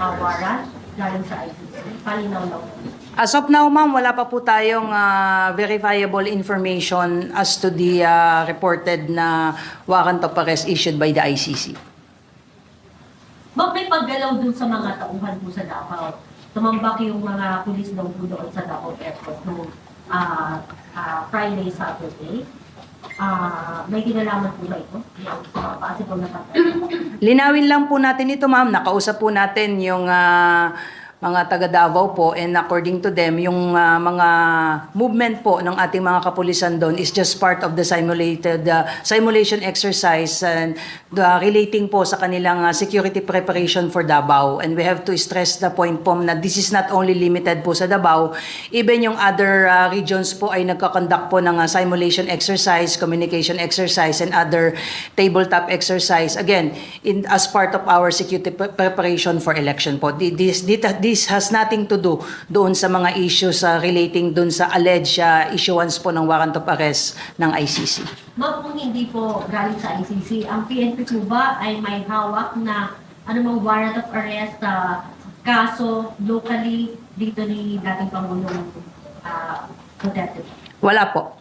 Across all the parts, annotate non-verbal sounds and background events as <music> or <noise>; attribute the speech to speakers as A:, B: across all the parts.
A: uh, warrant galing sa ICC? Palinaw lang.
B: As of now, ma'am, wala pa po tayong ah, verifiable information as to the ah, reported na warrant of arrest issued by the ICC.
A: Ma'am, may paggalaw dun sa mga tauhan po sa Davao. Tumambak yung mga pulis daw po doon sa Davao Airport noong ah, ah, Friday, Saturday. Ah, may kinalaman po ba ito? Na pattern?
B: Linawin lang po natin ito, ma'am. Nakausap po natin yung ah, mga taga Davao po and according to them, yung ah, mga movement po ng ating mga kapulisan doon is just part of the simulated ah, simulation exercise and ah, relating po sa kanilang ah, security preparation for Davao. And we have to stress the point po na this is not only limited po sa Davao, even yung other ah, regions po ay nagkakonduct po ng ah, simulation exercise, communication exercise, and other tabletop exercise. Again, in, as part of our security pre- preparation for election po. Thi- This, this, this has nothing to do doon sa mga issues ah, relating doon sa alleged ah, issuance po ng warrant of arrest ng ICC.
A: Ma'am, kung hindi po galing sa ICC, ang PNP po ba ay may hawak na anumang warrant of arrest sa kaso locally dito ni dating Pangulong ah, Duterte?
B: Wala po.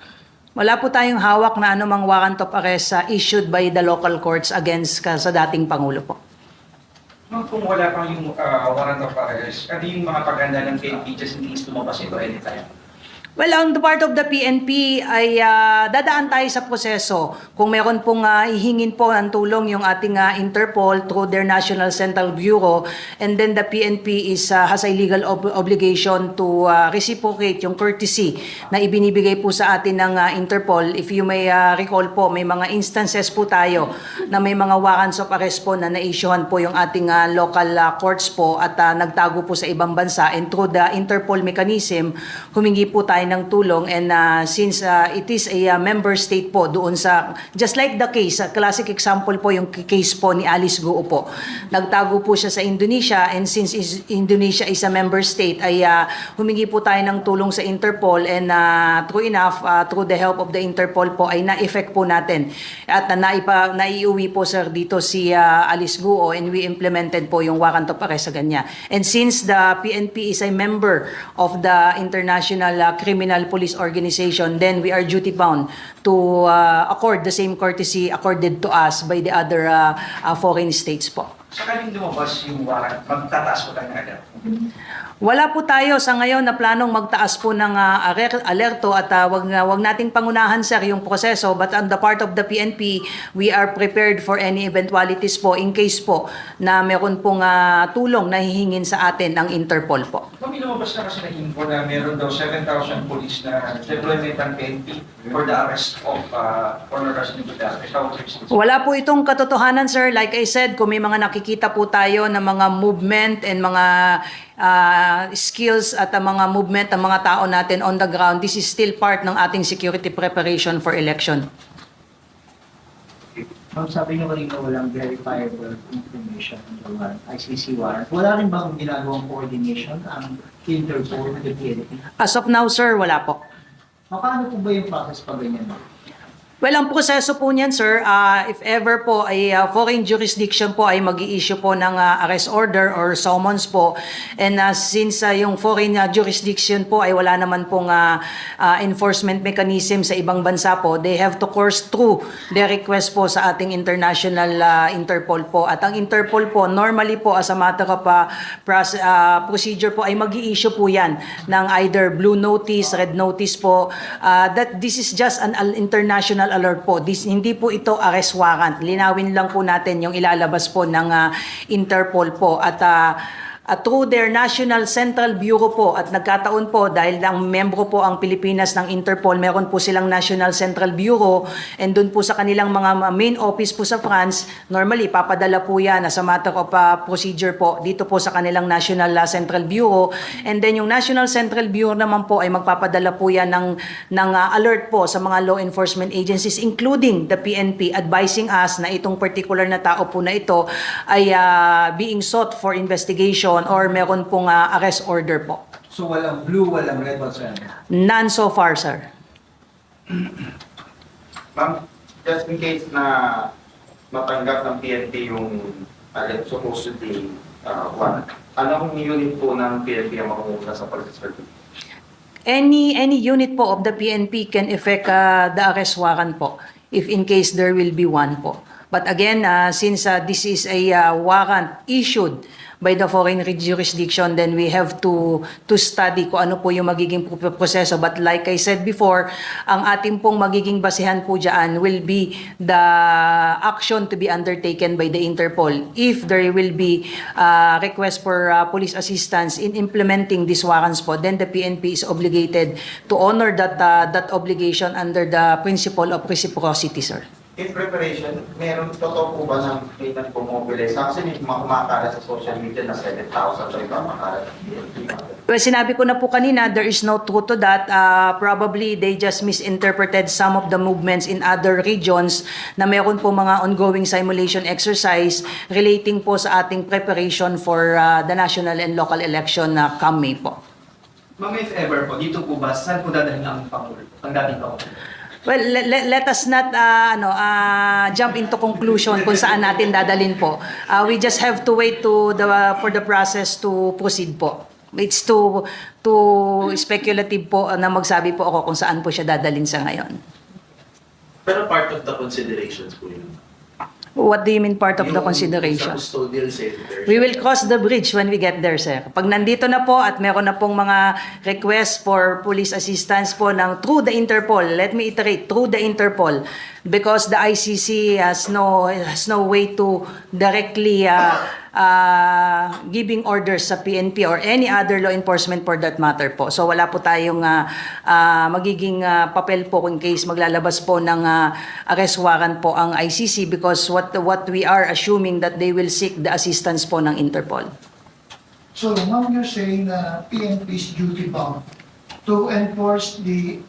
B: Wala po tayong hawak na anumang warrant of arrest ah, issued by the local courts against ka sa dating Pangulo po.
C: Ma'am, kung wala pang yung uh, warrant of arrest, ano yung mga paganda ng PNP just in case lumabas ito anytime?
B: Well, on the part of the PNP ay ah, dadaan tayo sa proseso. Kung meron pong ah, ihingin po ng tulong yung ating ah, Interpol through their National Central Bureau and then the PNP is ah, has a legal ob- obligation to ah, reciprocate yung courtesy na ibinibigay po sa atin ng ah, Interpol. If you may ah, recall po, may mga instances po tayo na may mga warrants of arrest po na na-issuehan po yung ating ah, local ah, courts po at ah, nagtago po sa ibang bansa and through the Interpol mechanism, humingi po tayo ng tulong and uh, since uh, it is a uh, member state po doon sa just like the case, a classic example po yung case po ni Alice Guo po. Nagtago po siya sa Indonesia and since is, Indonesia is a member state ay uh, humingi po tayo ng tulong sa Interpol and uh, true enough uh, through the help of the Interpol po ay na-effect po natin at na naipa, naiuwi po sir dito si uh, Alice Guo and we implemented po yung warrant of arrest sa kanya. And since the PNP is a member of the International uh, Criminal Police Organization, then we are duty bound to uh, accord the same courtesy accorded to us by the other uh, uh, foreign states po.
C: Sakaling lumabas yung warrant, magtataas ko tayo agad.
B: Wala po tayo sa ngayon na planong magtaas po ng uh, aler- alerto at uh, wag, wag nating pangunahan sir yung proseso but on the part of the PNP, we are prepared for any eventualities po in case po na meron pong uh, tulong na hihingin sa atin ng Interpol po.
C: Ma'am, lumabas na kasi na info na meron daw 7,000 police na deployment ng PNP for the arrest of uh, you see this?
B: Wala po itong katotohanan, sir. Like I said, kung may mga nakikita po tayo ng mga movement and mga ah, skills at ang mga movement ng mga tao natin on the ground, this is still part ng ating security preparation for election.
D: Ma'am, sabi niyo kanina walang verifiable information on the ICC warrant. Wala rin bang ginagawang coordination ang Interpol with the PNP?
B: As of now, sir, wala po.
D: Paano po ba yung process pag ganyan?
B: Well, ang proseso po niyan, sir, ah, if ever po ay ah, foreign jurisdiction po ay mag issue po ng ah, arrest order or summons po. And ah, since ah, yung foreign ah, jurisdiction po ay wala naman pong ah, ah, enforcement mechanism sa ibang bansa po, they have to course through their request po sa ating international ah, Interpol po. At ang Interpol po, normally po as a matter of ah, pros- ah, procedure po ay mag issue po yan ng either blue notice, red notice po. Ah, that this is just an al- international alert po. This, hindi po ito arrest warrant. Linawin lang po natin yung ilalabas po ng ah, Interpol po. At ah, at through their National Central Bureau po at nagkataon po dahil ang membro po ang Pilipinas ng Interpol, meron po silang National Central Bureau. And doon po sa kanilang mga main office po sa France, normally papadala po yan as a matter of uh, procedure po dito po sa kanilang National uh, Central Bureau. And then yung National Central Bureau naman po ay magpapadala po yan ng, ng uh, alert po sa mga law enforcement agencies including the PNP advising us na itong particular na tao po na ito ay uh, being sought for investigation or meron pong uh, arrest order po.
D: So walang blue, walang red whatsoever?
B: None so far, sir. <clears throat>
E: Ma'am, just in case na matanggap ng PNP yung uh, supposedly uh, warrant, Anong unit po ng PNP ang makukuha sa police?
B: Any any unit po of the PNP can effect uh, the arrest warrant po if in case there will be one po. But again, uh, since uh, this is a uh, warrant issued by the foreign jurisdiction, then we have to to study kung ano po yung magiging pro- proseso. But like I said before, ang ating pong magiging basehan po dyan will be the action to be undertaken by the Interpol if there will be uh, request for uh, police assistance in implementing these warrants po, then the PNP is obligated to honor that uh, that obligation under the principle of reciprocity, sir.
E: In preparation, meron totoo po ba na may nagpumobilize? Kasi may mga kumakalat sa social media na 7,000 pa yung papakalat ng PNP.
B: Well, sinabi ko na po kanina, there is no truth to that. Uh, probably they just misinterpreted some of the movements in other regions na meron po mga ongoing simulation exercise relating po sa ating preparation for uh, the national and local election na come May po.
F: Ma'am, if ever po, dito po ba, saan po dadalhin ang Pangulo? Ang dating Pangulo?
B: Well, let, let, let us not uh, ano, uh, jump into conclusion kung saan natin dadalin po. Uh, we just have to wait to the, for the process to proceed po. It's too, too speculative po na magsabi po ako kung saan po siya dadalin sa ngayon.
G: Pero part of the considerations po yun.
B: What do you mean part of the consideration?
G: Sa custodial center.
B: We will cross the bridge when we get there, sir. Pag nandito na po at meron na pong mga request for police assistance po ng through the Interpol, let me iterate, through the Interpol, because the ICC has no has no way to directly uh, uh, giving orders sa PNP or any other law enforcement for that matter po. So wala po tayong uh, uh, magiging uh, papel po in case maglalabas po ng uh, arrest warrant po ang ICC because what what we are assuming that they will seek the assistance po ng Interpol.
H: So, ma'am, you're saying na PNP is duty bound to enforce the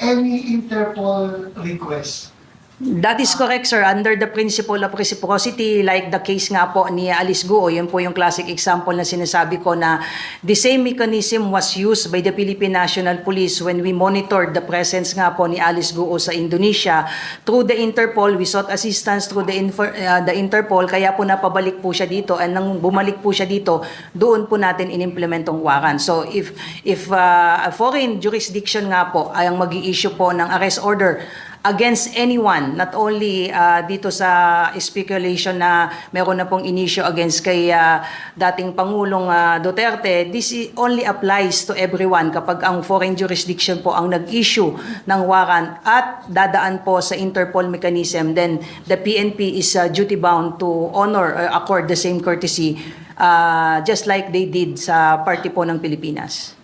H: any Interpol request.
B: That is correct, sir. Under the principle of reciprocity, like the case nga po ni Alice Guo, yun po yung classic example na sinasabi ko na the same mechanism was used by the Philippine National Police when we monitored the presence nga po ni Alice Guo sa Indonesia. Through the Interpol, we sought assistance through the, Infor- uh, the Interpol, kaya po napabalik po siya dito. And nang bumalik po siya dito, doon po natin inimplement ang warrant. So if, if uh, a foreign jurisdiction nga po ay ang mag issue po ng arrest order against anyone, not only uh, dito sa speculation na meron na pong inisyo against kay uh, dating Pangulong uh, Duterte, this only applies to everyone kapag ang foreign jurisdiction po ang nag-issue ng warrant at dadaan po sa Interpol mechanism, then the PNP is uh, duty-bound to honor or accord the same courtesy uh, just like they did sa party po ng Pilipinas.